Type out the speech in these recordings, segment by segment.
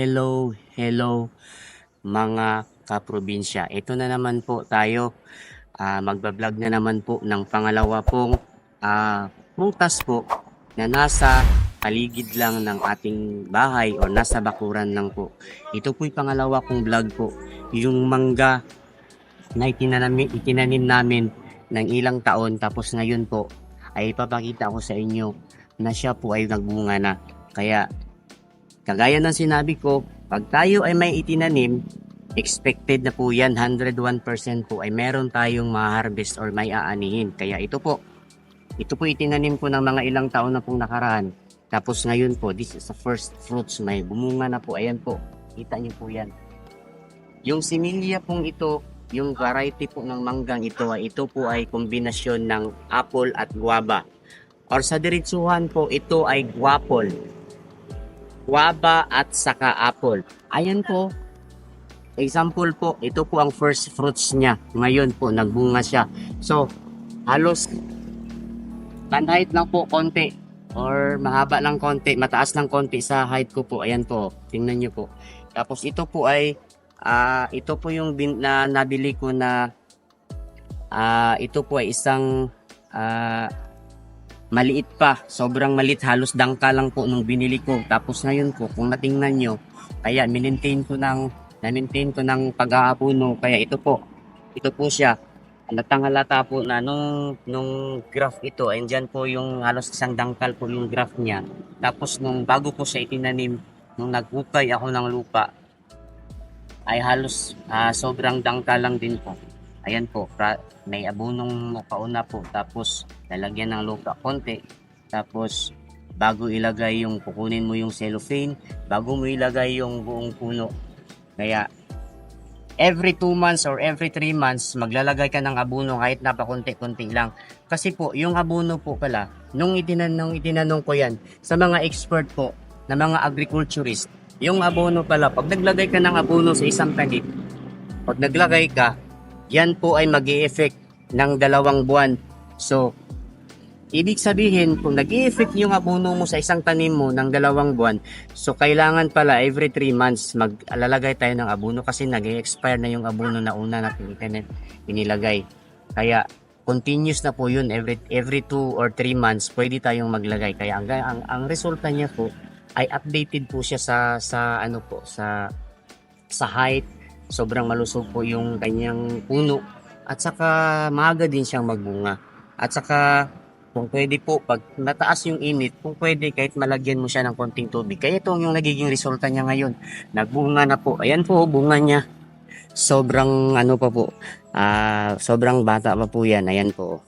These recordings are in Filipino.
Hello, hello mga kaprobinsya. Ito na naman po tayo. Ah, magbablog na naman po ng pangalawa pong ah, prutas po na nasa paligid lang ng ating bahay o nasa bakuran lang po. Ito po yung pangalawa kong vlog po. Yung mangga na itinanim, itinanim namin ng ilang taon tapos ngayon po ay ipapakita ko sa inyo na siya po ay nagbunga na. Kaya Kagaya ng sinabi ko, pag tayo ay may itinanim, expected na po yan, 101% po ay meron tayong ma-harvest or may aanihin. Kaya ito po, ito po itinanim ko ng mga ilang taon na pong nakaraan. Tapos ngayon po, this is the first fruits, may bumunga na po. Ayan po, kita niyo po yan. Yung similya pong ito, yung variety po ng manggang ito, ito po ay kombinasyon ng apple at guava. Or sa diretsuhan po, ito ay guapol guava at saka apple. Ayan po. Example po, ito po ang first fruits niya. Ngayon po, nagbunga siya. So, halos height lang po konti or mahaba lang konti, mataas lang konti sa height ko po. Ayan po, tingnan niyo po. Tapos ito po ay ah, ito po yung bin, na nabili ko na ah, ito po ay isang ah, maliit pa. Sobrang maliit. Halos dangka lang po nung binili ko. Tapos ngayon po, kung natingnan nyo, kaya minintain ko ng, na-maintain ko ng pag-aapuno. Kaya ito po, ito po siya. Natangalata po na nung, nung graph ito, and dyan po yung halos isang dangkal po yung graph niya. Tapos nung bago po siya itinanim, nung nagukay ako ng lupa, ay halos ah, sobrang dangkal lang din po. Ayan po, may abunong pauna po. Tapos, lalagyan ng lupa konti. Tapos, bago ilagay yung, kukunin mo yung cellophane, bago mo ilagay yung buong puno. Kaya, every 2 months or every 3 months, maglalagay ka ng abono kahit napakunti-kunti lang. Kasi po, yung abono po pala, nung itinanong, itinanong ko yan, sa mga expert po, na mga agriculturist, yung abono pala, pag naglagay ka ng abono sa isang tanim, pag naglagay ka, yan po ay mag effect ng dalawang buwan. So, ibig sabihin, kung nag effect yung abono mo sa isang tanim mo ng dalawang buwan, so kailangan pala every 3 months maglalagay tayo ng abono kasi nag expire na yung abono na una na pinilagay. Kaya, continuous na po yun every every 2 or 3 months pwede tayong maglagay kaya ang ang, ang resulta niya po ay updated po siya sa sa ano po sa sa height sobrang malusog po yung kanyang puno. At saka maaga din siyang magbunga. At saka kung pwede po pag nataas yung init kung pwede kahit malagyan mo siya ng konting tubig. Kaya ito yung nagiging resulta niya ngayon. Nagbunga na po. Ayan po bunga niya. Sobrang ano pa po. Ah sobrang bata pa po yan. Ayan po.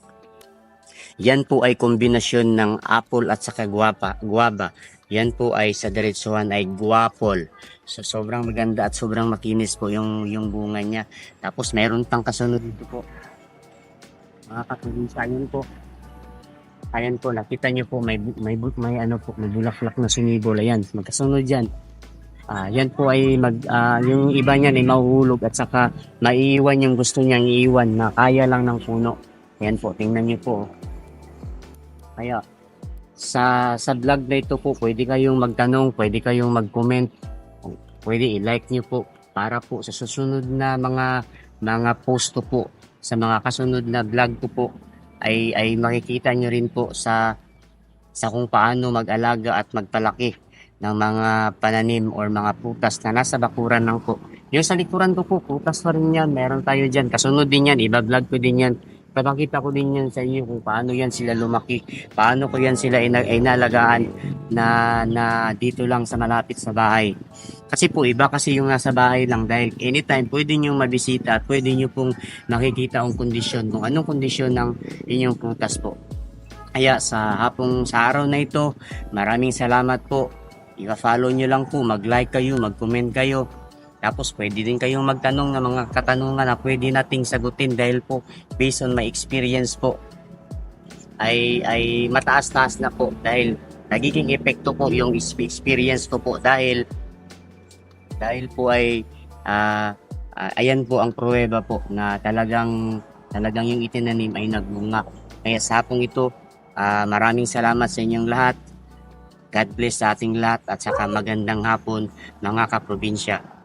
Yan po ay kombinasyon ng apple at saka guapa, guava. Yan po ay sa diretsuhan ay guapol. So sobrang maganda at sobrang makinis po yung yung bunga niya. Tapos meron pang kasunod dito po. Mga kaprobinsya, yun po. Ayan po, nakita niyo po may may may ano po, may bulaklak na sumibol. Ayan, magkasunod yan. Ah, yan po ay mag ah, yung iba niyan ay mahuhulog at saka maiiwan yung gusto niyang iiwan na kaya lang ng puno. Ayan po, tingnan niyo po. Kaya sa sa vlog na ito po, pwede kayong magtanong, pwede kayong mag-comment, pwede i-like niyo po para po sa susunod na mga mga post ko po sa mga kasunod na vlog ko po ay ay makikita niyo rin po sa sa kung paano mag-alaga at magpalaki ng mga pananim or mga putas na nasa bakuran lang po. Yung sa likuran ko po, putas pa rin yan. Meron tayo dyan. Kasunod din yan. Iba-vlog ko din yan. Papakita ko din yan sa inyo kung paano yan sila lumaki. Paano ko yan sila ina- inalagaan na, na dito lang sa malapit sa bahay. Kasi po, iba kasi yung nasa bahay lang dahil anytime pwede nyo mabisita at pwede nyo pong makikita ang kondisyon, kung anong kondisyon ng inyong putas po. Kaya sa hapong sa araw na ito, maraming salamat po. I-follow nyo lang po, mag-like kayo, mag-comment kayo. Tapos pwede din kayong magtanong ng mga katanungan na pwede nating sagutin dahil po based on my experience po ay ay mataas-taas na po dahil nagiging epekto po yung experience ko po dahil dahil po ay ah, ah, ayan po ang pruweba po na talagang talagang yung itinanim ay nagbunga. Kaya sa hapong ito, ah, maraming salamat sa inyong lahat. God bless sa ating lahat at saka magandang hapon mga kaprobinsya.